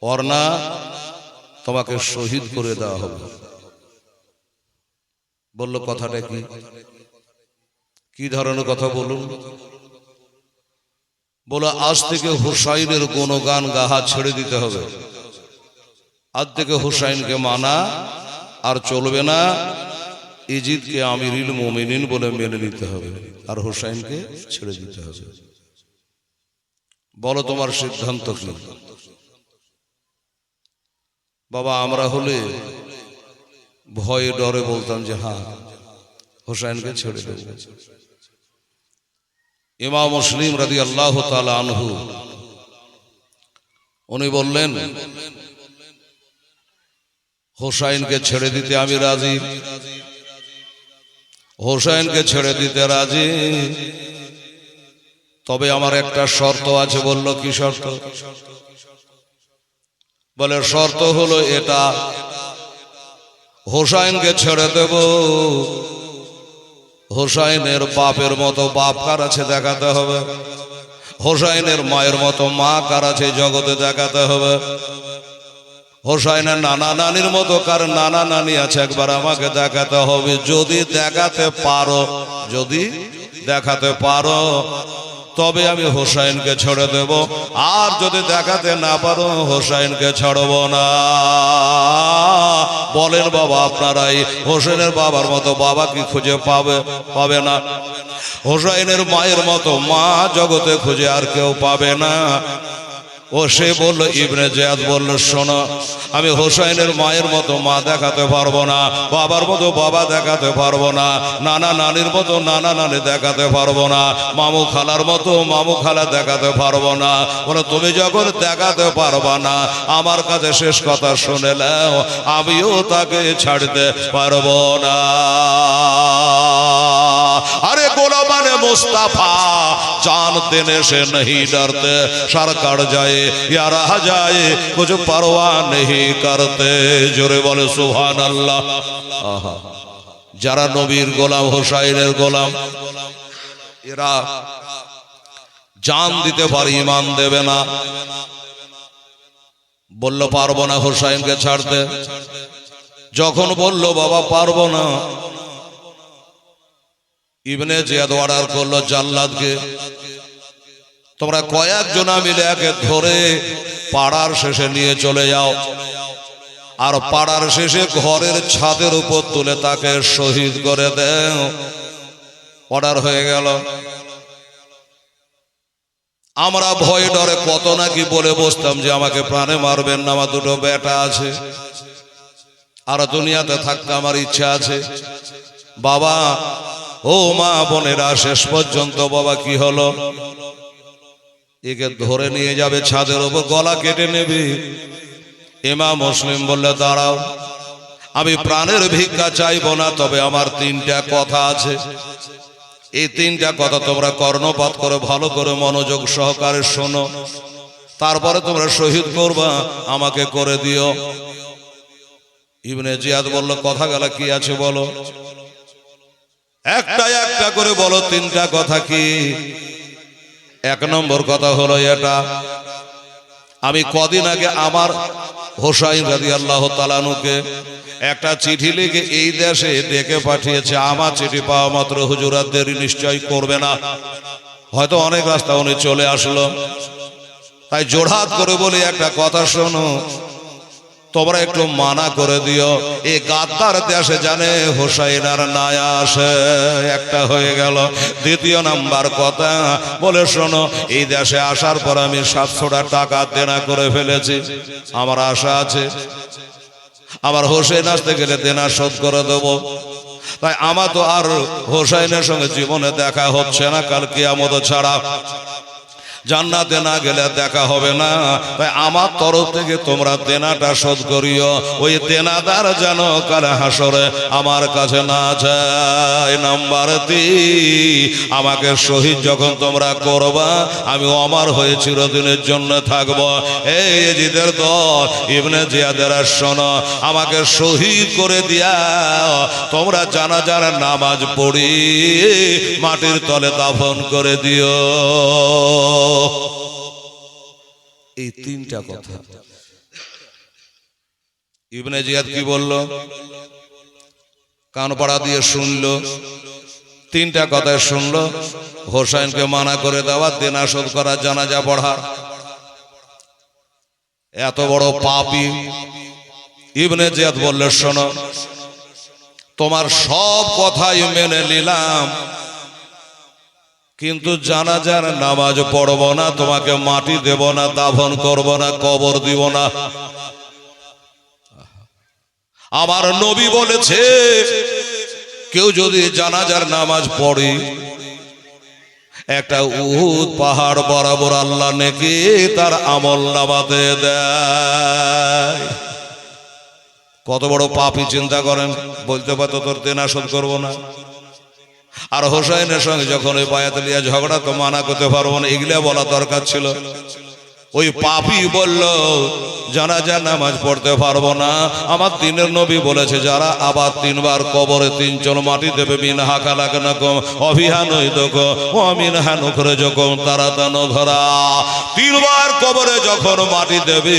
অর্ণা তোমাকে শহীদ করে দেওয়া হবে। বলল, কথাটা কি? কি ধরনের কথা বলুন? বলো, আজ থেকে হুসাইনের গুণগান গাহা ছেড়ে দিতে হবে। আজ থেকে হুসাইনকে মানা আর চলবে না। ইজিদকে আমিরিল মোমিনিন বলে মেনে নিতে হবে আর হুসাইনকে ছেড়ে দিতে হবে। বলো, তোমার সিদ্ধান্ত কি? বাবা, আমরা হলে ভয়ে ডরে বলতাম যে হ্যাঁ হুসাইনকে ছেড়ে দেব। ইমাম মুসলিম রাদি আল্লাহ আনহু, উনি বললেন, হোসাইনকে ছেড়ে দিতে আমি রাজি। হোসাইনকে ছেড়ে দিতে রাজি। তবে আমার একটা শর্ত আছে, বলল, কি শর্ত? বলে, শর্ত হলো এটা। হোসাইনকে ছেড়ে দেব। হোসাইনের বাপের মতো বাপ কার আছে দেখাতে হবে? হোসাইনের মায়ের মতো মা কার আছে জগতে দেখাতে হবে? হোসাইনের নানা নানির মতো কার নানা নানি আছে একবার আমাকে দেখাতে হবে? যদি দেখাতে পারো, যদি দেখাতে পারো তবে আমি হোসাইনকে ছেড়ে দেব। আর যদি দেখাতে না পারো, হোসাইনকে ছাড়ব না। বলেন বাবা, আপনারাই হোসেনের বাবার মতো বাবা কি খুঁজে পাবে পাবে না? হোসাইনের মায়ের মতো মা জগতে খুঁজে আর কেউ পাবে না। ও সে বলল, ইবনে জয়াদ বলল, শোনো, আমি হোসাইনের মায়ের মতো মা দেখাতে পারব না, বাবার মতো বাবা দেখাতে পারব না, নানা নানির মতো নানা নানি দেখাতে পারব না, মামু খালার মতো মামু খালা দেখাতে পারব না। বলে, তুমি যখন দেখাতে পারবা না, আমার কাছে শেষ কথা শুনে নাও, আমিও তাকে ছাড়তে পারব না। আরে গোলামানে মোস্তাফা জানতে সে নহি ডরতে সরকার যায় या रह जाए कुछ परवाह नहीं करते জোরে বলে সুহান আল্লাহ আহা। যারা নবীর গোলাম হোসাইনের গোলাম এরা জান দিতে পারে ইমান দেবে না বলল পারবো না হোসাইনকে ছাড়তে যখন বলল বাবা পারবো না ইবনে জিয়াদ অর্ডার করলো জাল্লাদকে তোমরা কয়েকজনা মিলে একে ধরে পাড়ার শেষে নিয়ে চলে যাও। আর পাড়ার শেষে ঘরের ছাদের উপর তুলে তাকে শহীদ করে দেও। অর্ডার হয়ে গেল। আমরা ভয় ডরে কত নাকি বলে বসতাম যে আমাকে প্রাণে মারবেন না, আমার দুটো বেটা আছে। আর দুনিয়াতে থাকতে আমার ইচ্ছা আছে। বাবা, ও মা বোনেরা, শেষ পর্যন্ত বাবা কি হলো? একে ধরে নিয়ে যাবে ছাদের ওপর, গলা কেটে নেবে। এমা মুসলিম বললে, দাঁড়াও, আমি প্রাণের ভিক্ষা চাইব না, তবে আমার তিনটা কথা আছে। এই তিনটা কথা তোমরা কর্ণপাত করে, ভালো করে মনোযোগ সহকারে শোনো। তারপরে তোমরা শহীদ করবা, আমাকে করে দিও। ইবনে জিয়াদ বলল, কথা গেলা কি আছে বলো? একটা একটা করে বলো, তিনটা কথা কি? এক নম্বর কথা হলো এটা। আমি কদিন আগে আমার হোসাইন রাজি আল্লাহ তালানুকে একটা চিঠি লিখে এই দেশে ডেকে পাঠিয়েছে। আমার চিঠি পাওয়া মাত্র হুজুরাত দেরি নিশ্চয় করবে না। হয়তো অনেক রাস্তা উনি চলে আসলো। তাই জোড়হাত করে বলি একটা কথা শোনো। তোমরা একটু মানা করে দিও। এই গাদ্দার দেশে জানে হোসাইন আর নাই আসে। একটা হয়ে গেল। দ্বিতীয় নাম্বার কথা, বলে শোনো, এই দেশে আসার পর আমি সাতশোটা টাকা দেনা করে ফেলেছি। আমার আশা আছে। আমার হোসেন আসতে গেলে দেনা শোধ করে দেবো। তাই আমার তো আর হোসাইনের সঙ্গে জীবনে দেখা হচ্ছে না কাল কিয়ামত ছাড়া। জান্নাতে না গেলে দেখা হবে না। তাই আমার তরফ থেকে তোমরা দেনাটা শোধ করিও। ওই দেনাদার যেন কাল হাসরে আমার কাছে না যায়। নাম্বার তি আমাকে শহীদ যখন তোমরা করবা, আমি অমর হয়ে চিরদিনের জন্য থাকব। এই এজিদের দল, ইবনে জিয়াদের শোনো, আমাকে শহীদ করে দিয়া তোমরা জানাজার নামাজ পড়ি, মাটির তলে দাফন করে দিও। এই তিনটা কথা। ইবনে জিয়াদ কি বলল? কান পাড়া দিয়ে শুনলো। তিনটা কথায় শুনলো। হোসাইনকে মানা করে দেওয়া, দেনা শোধ করা, জানাজা পড়া। এত বড় পাপি। ইবনে জিয়াদ বললে, শোনো, তোমার সব কথাই মেনে নিলাম। কিন্তু জানাজার নামাজ পড়ব না, তোমাকে মাটি দেব না, দাফন করব না, কবর দিব না। আমার নবী বলেছে, কেউ যদি জানাজার নামাজ পড়ে, একটা উহুদ পাহাড় বরাবর আল্লাহ নেকি তার আমল নামাতে দেয়। কত বড় পাপি চিন্তা করেন, বলতে পারতো তোর দেনা শোধ করব না। আর হোসাইনের সঙ্গে যখন ওই বায়াতলিয়া ঝগড়া তো মানা করতে পারব না এগুলা বলা দরকার ছিল। ওই পাপি বলল জানাজা, নামাজ পড়তে পারব না। আমার দিনের নবী বলেছে, যারা আবার তিনবার কবরে তিন তিনজন মাটি দেবে, মিন হাকা লাগে না কম অভিহান ও মিন হান করে যখন তারা দানো ধরা। তিনবার কবরে যখন মাটি দেবে,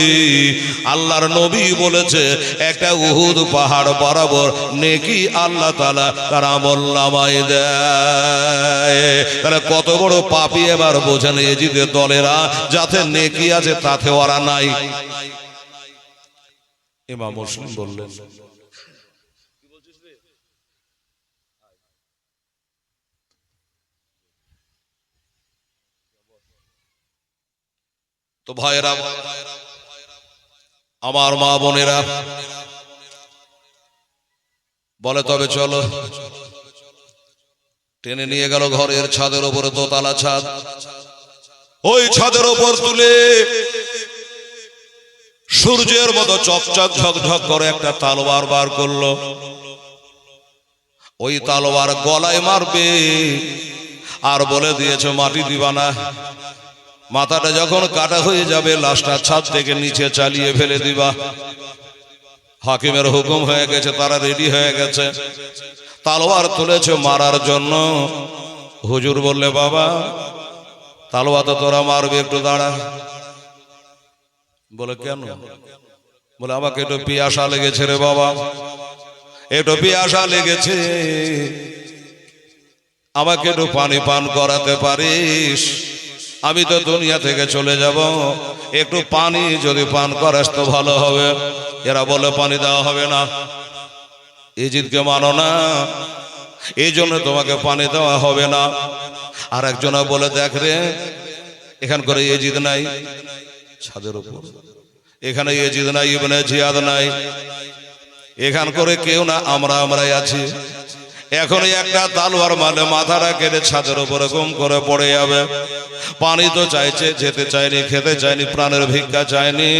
আল্লাহর নবী বলেছে, একটা উহুদ পাহাড় বরাবর নেকি আল্লাহ তালা তারা মোল্লামাই দেয়। তাহলে কত বড় পাপি এবার বোঝেন, এজিদের দলেরা যাতে নেকি আছে, তাতে ওরা নাই। ইমাম মুসলিম বললেন। তো ভাইয়েরা, আমার মা বোনেরা, বলে তবে চলো। টেনে নিয়ে গেল ঘরের ছাদের উপরে দোতলা ছাদ। ওই ছাদের উপর তুলে সূর্যের মতো চকচক ঝকঝক করে একটা তালোয়ার বার করল। ওই তালোয়ার গলায় মারবে আর বলে দিয়েছে, মাটি দিবা না। মাথাটা যখন কাটা হয়ে যাবে, লাশটা ছাদ থেকে নিচে চালিয়ে ফেলে দিবা। হাকিমের হুকুম হয়ে গেছে, তারা রেডি হয়ে গেছে। তালোয়ার তুলেছে মারার জন্য। হুজুর বললে, বাবা, তালোয়া তো তোরা মারবে, একটু দাঁড়া। বলে কেন? বলে আমাকে একটু পিয়াসা লেগেছে রে বাবা। একটু পিয়াসা লেগেছে। আমাকে একটু পানি পান করাতে পারিস? আমি তো দুনিয়া থেকে চলে যাব। একটু পানি যদি পান করাস তো ভালো হবে। এরা বলে পানি দেওয়া হবে না। ইজিদকে মানো না। এই জন্য তোমাকে পানি দেওয়া হবে না। আর একজনা বলে দেখ রে এখান করে এজিদ নাই। ছাদের উপর। এখানে এজিদ নাই, ইবনে জিয়াদ নাই। এখান করে কেউ না, আমরা আমরাই আছি। এখন একটা তালোয়ার মানে মাথাটা কেটে ছাদের উপরে গুম করে পড়ে যাবে। পানি তো চাইছে, যেতে চায়নি, খেতে চায়নি, প্রাণের ভিক্ষা চায়নি।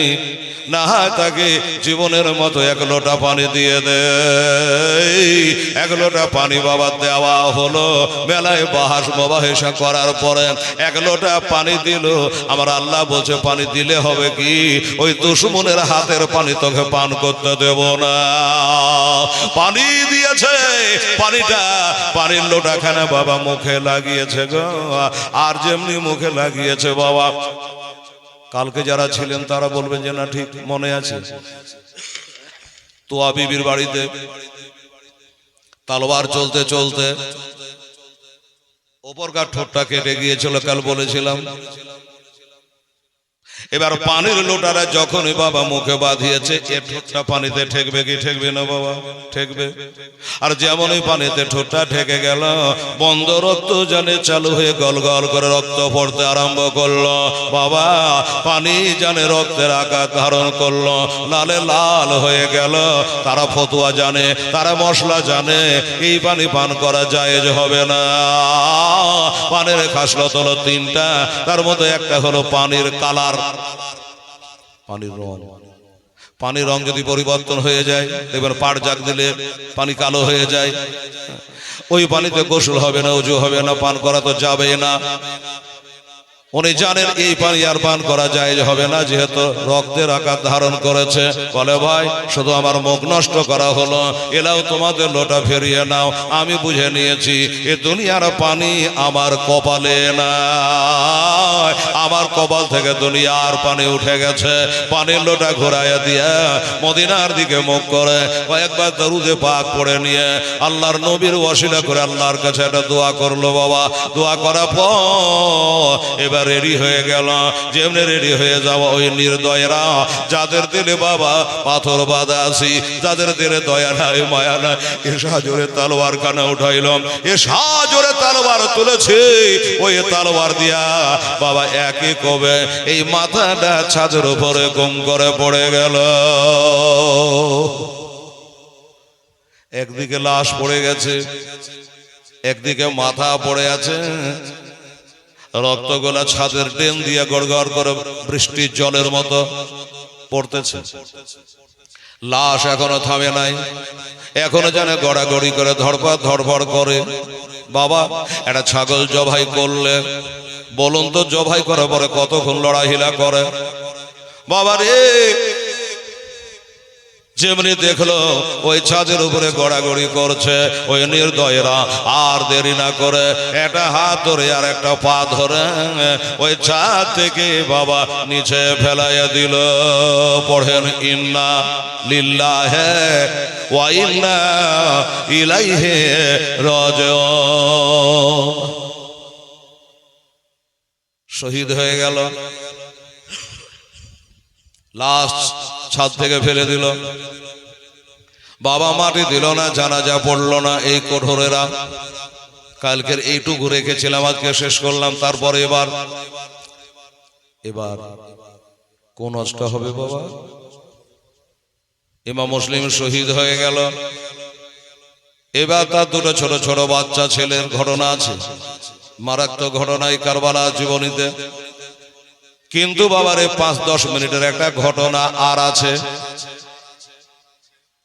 না তাকে জীবনের মতো এক লোটা পানি দিয়ে দে। এক লোটা পানি বাবা দেওয়া হলো। মেলায় বাহাস মবাহেসা করার পরে এক লোটা পানি দিল। আমার আল্লাহ বলছে, পানি দিলে হবে কি? ওই দুশ্মনের হাতের পানি তোকে পান করতে দেব না। পানি দিয়েছে পানিটা পানির লোটাখানে বাবা মুখে লাগিয়েছে গো। আর যেমনি মুখে লাগিয়েছে বাবা। কালকে যারা ছিলেন তারা বলবেন যে, না, ঠিক মনে আছে। তো বিবির বাড়িতে, তালবার চলতে চলতে, ওপরকার ঠোঁটটা কেটে গিয়েছিল, কাল বলেছিলাম এবার পানির লোটারা যখনই বাবা মুখে বাঁধিয়েছে, এ ঠোঁটটা পানিতে ঠেকবে কি ঠেকবে না বাবা? ঠেকবে। আর যেমনই পানিতে ঠোঁটটা ঠেকে গেল, বন্ধ রক্ত জানে চালু হয়ে গল গল করে রক্ত পড়তে আরম্ভ করল। বাবা, পানি জানে রক্তের আকার ধারণ করল, লালে লাল হয়ে গেল। তারা ফতুয়া জানে, তারা মশলা জানে, এই পানি পান করা জায়েজ হবে না। পানের খাসলত হলো তিনটা, তার মধ্যে একটা হলো পানির কালার। পানির রং। পানির রং যদি পরিবর্তন হয়ে যায়, এবার পাট জাগ দিলে পানি কালো হয়ে যায়। ওই পানিতে গোসল হবে না, উজু হবে না, পান করা তো যাবে না। উনি জানেন এই পানি আর পান করা যায় হবে না যেহেতু রক্তের আকার ধারণ করেছে। বলে ভাই শুধু আমার মুখ নষ্ট করা হলো। এলাও তোমাদের লোটা ফেরিয়ে নাও। আমি বুঝে নিয়েছি এ দুনিয়ার পানি আমার কপালে না আমার কপাল থেকে দুনিয়ার পানি উঠে গেছে। পানির লোটা ঘোরাইয়া দিয়ে মদিনার দিকে মুখ করে কয়েকবার দরুদে পাক পড়ে নিয়ে আল্লাহর নবীর ওয়াসিলা করে আল্লাহর কাছে একটা দোয়া করল বাবা দোয়া করার পর এবার রেডি হয়ে গেল। যেমনি রেডি হয়ে যাওয়া ওই নির্দয়রা, যাদের দিলে বাবা পাথর বাঁধা আছি, যাদের দিলে দয়া নাই, মায়া নাই এ সাজরে তালোয়ার কানে উঠাইলাম এ সাজরে তালোয়ার তুলেছে, ওই তালোয়ার দিয়া বাবা একই কবে এই মাথাটা ছাদের উপরে গুম করে পড়ে গেল। একদিকে লাশ পড়ে গেছে, একদিকে মাথা পড়ে আছে রক্তগোলা ছাদের টেন দিয়ে গড়গড় করে বৃষ্টির জলের মতো পড়তেছে। লাশ এখনও থামে নাই। এখনও জানে গড়াগড়ি করে ধরপড় ধরপড় করে। বাবা, একটা ছাগল জবাই করলে, বলুন তো জবাই করে পরে কতক্ষণ লড়াহিলা করে? বাবা রে যেমনি দেখল, ওই ছাদের উপরে গড়াগড়ি করছে, ওই নির্দয়রা আর দেরি না করে একটা হাত ধরে আর একটা পা ধরে ওই ছাদ থেকে বাবা নিচে ফেলাইয়া দিল। পড়েন, ইন্না লিল্লা হে ওয়া ইন্না ইলাইহে রজ শহীদ হয়ে গেল। লাস্ট ছাদ থেকে ফেলে দিল। বাবা মাটি দিল না, জানাজা পড়ল না এই কঠোরেরা। কালকের এইটুকু রেখেছিলাম, আজকে শেষ করলাম, তারপরে এবার এবার কোন নষ্ট হবে বাবা? ইমা মুসলিম শহীদ হয়ে গেল। এবার তার দুটো ছোট ছোট বাচ্চা ছেলের ঘটনা আছে। মারাত্মক ঘটনায় কারবালা জীবনীতে। কিন্তু বাবারে পাঁচ, দশ মিনিটের একটা ঘটনা আর আছে।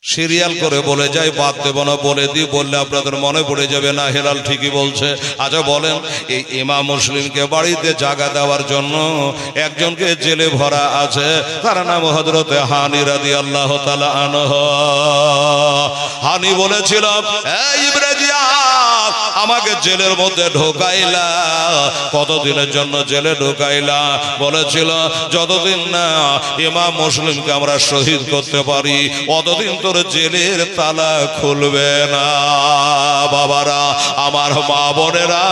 সিরিয়াল করে বলে যাই, বাদ দেব না, বলে দিই, বললে আপনাদের মনে পড়ে যাবে, না, হেলাল ঠিকই বলছে। আচ্ছা বলেন, এই ইমাম মুসলিমকে বাড়িতে জায়গা দেওয়ার জন্য একজনকে জেলে ভরা আছে? তার নাম হজরতে হানি রাদি আল্লাহ তালা আনহ। হানি বলেছিল ইব্রাজিয়া আমাকে জেলের মধ্যে ঢোকাইলা। কতদিনের জন্য জেলে ঢোকাইলা? বলেছিল, যতদিন না ইমাম মুসলিমকে আমরা শহীদ করতে পারি, অতদিন তোর জেলের তালা খুলবে না। বাবারা, আমার মা বোনেরা,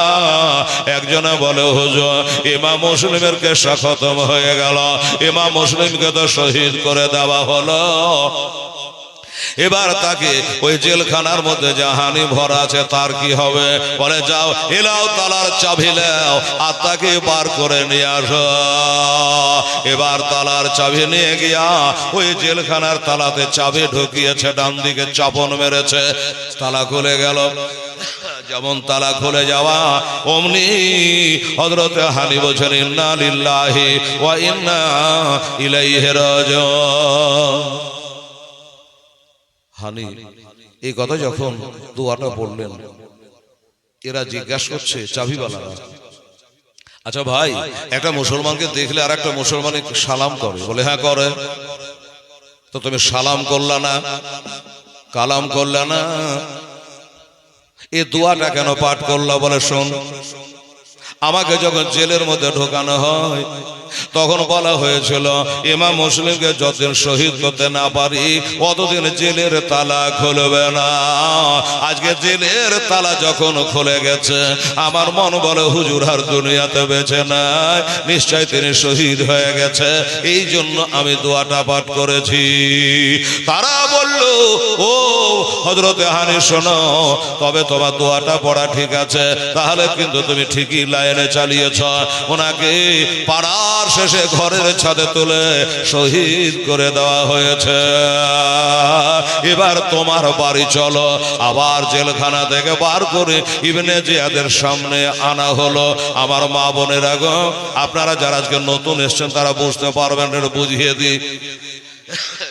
একজনে বলে, হুজুর, ইমাম মুসলিমের কেসা খতম হয়ে গেল। ইমাম মুসলিমকে তো শহীদ করে দেওয়া হলো। এবার তাকে ওই জেলখানার মধ্যে জাহানি ভরা আছে তার কি হবে? বলে, যাও, এলাও তালার চাবি লাও আর তাকে বার করে নিয়ে আসো। এবার তালার চাবি নিয়ে গিয়া ওই জেলখানার তালাতে চাবি ঢুকিয়েছে, ডান দিকে চাপন মেরেছে। তালা খুলে গেল। যেমন তালা খুলে যাওয়া, অমনি হজরতে হানি বলছেন, ইন্না লিল্লাহি ওয়া ইন্না ইলাইহি রাজিউন। হানি, এই কথা যখন দুয়াটা পড়লেন এরা জিজ্ঞাসা করছে, চাবিওয়ালারা আচ্ছা ভাই, একটা মুসলমানকে দেখলে আর একটা মুসলমান সালাম করে। বলে হ্যাঁ করে। তো তুমি সালাম করলা না, কালাম করলা না? এ দোয়াটা কেন পাঠ করলা? বলে, শোন, আমাকে যখন জেলের মধ্যে ঢোকানো হয় তখন বলা হয়েছিল, ইমাম মুসলিমকে যতদিন শহীদ করতে না পারি, অতদিন জেলের তালা খুলবে না। আজকে জেলের তালা যখন খুলে গেছে, আমার মন বলে, হুজুর, আর দুনিয়াতে বেছে নাই। নিশ্চয় তিনি শহীদ হয়ে গেছে, এই জন্য আমি দোয়াটা পাঠ করেছি। তারা বলল, ও হজরতে হানি, শোনো, তবে তোমার দোয়াটা পড়া ঠিক আছে, তাহলে কিন্তু তুমি ঠিকই লাইনে চালিয়েছ। ওনাকে পাড়ার শেষে ঘরের ছাদে তুলে শহীদ করে দেওয়া হয়েছে। এবার তোমার বাড়ি চলো, আবার জেলখানা থেকে বার করে ইবনে জিয়াদের সামনে আনা হলো। আমার মা বোনের গো, আপনারা যারা আজকে নতুন এসছেন, তারা বুঝতে পারবেন, এটা বুঝিয়ে দিই।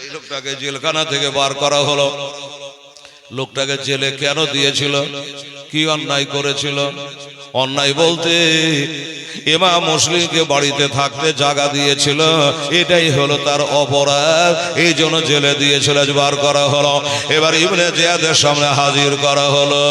এই লোকটাকে জেলখানা থেকে বার করা হলো। লোকটাকে জেলে কেন দিয়েছিল? কি অন্যায় করেছিল? অন্যায় বলতে ইমাম মুসলিমকে বাড়িতে থাকতে জায়গা দিয়েছিল। এটাই হলো তার অপরাধ। এই জন্য জেলে দিয়েছিল বার করা হলো। এবার ইবনে জিয়াদের সামনে হাজির করা হলো।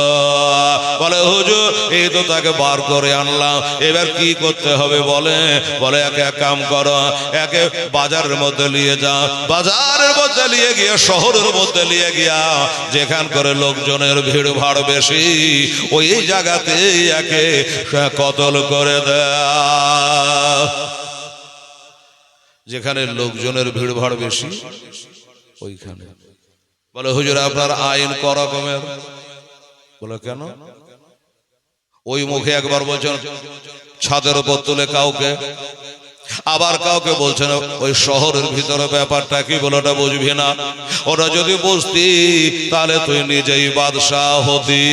বলে, হুজুর, এই তো তাকে বার করে আনলাম। এবার কি করতে হবে বলে? বলে, একে এক কাম করো, একে বাজারের মধ্যে নিয়ে যা বাজারের মধ্যে নিয়ে গিয়ে, শহরের মধ্যে নিয়ে গিয়া যেখান করে লোকজনের ভিড় ভাড় বেশি, ওই জায়গাতে একে কতল করে যেখানে লোকজনের ভিড় ভাড় বেশি, ওইখানে। বলে, হুজুর, আপনার আইন ক রকমের? বলে, কেন? ওই মুখে একবার বলছেন, ছাদের উপর তুলে কাউকে? আবার কাউকে বলছেন, ওই শহরের ভিতরে ব্যাপারটা কি? বলে, ওটা বুঝবি না। ওটা যদি বুঝতি, তাহলে তুই নিজেই বাদশাহ হতি।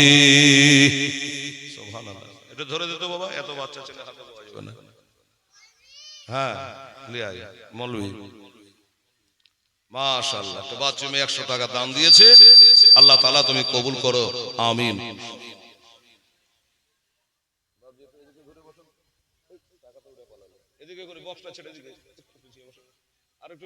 এটা ধরে দিত বাবা, এত বাচ্চা ছেলে হাতে যাবে না। হ্যাঁ একটা বাচ্চা মেয়ে একশো টাকা দান দিয়েছে। আল্লাহ তালা তুমি কবুল করো, আমিন। এদিকে করে বক্সটা ছেড়ে দিকে। আর একটু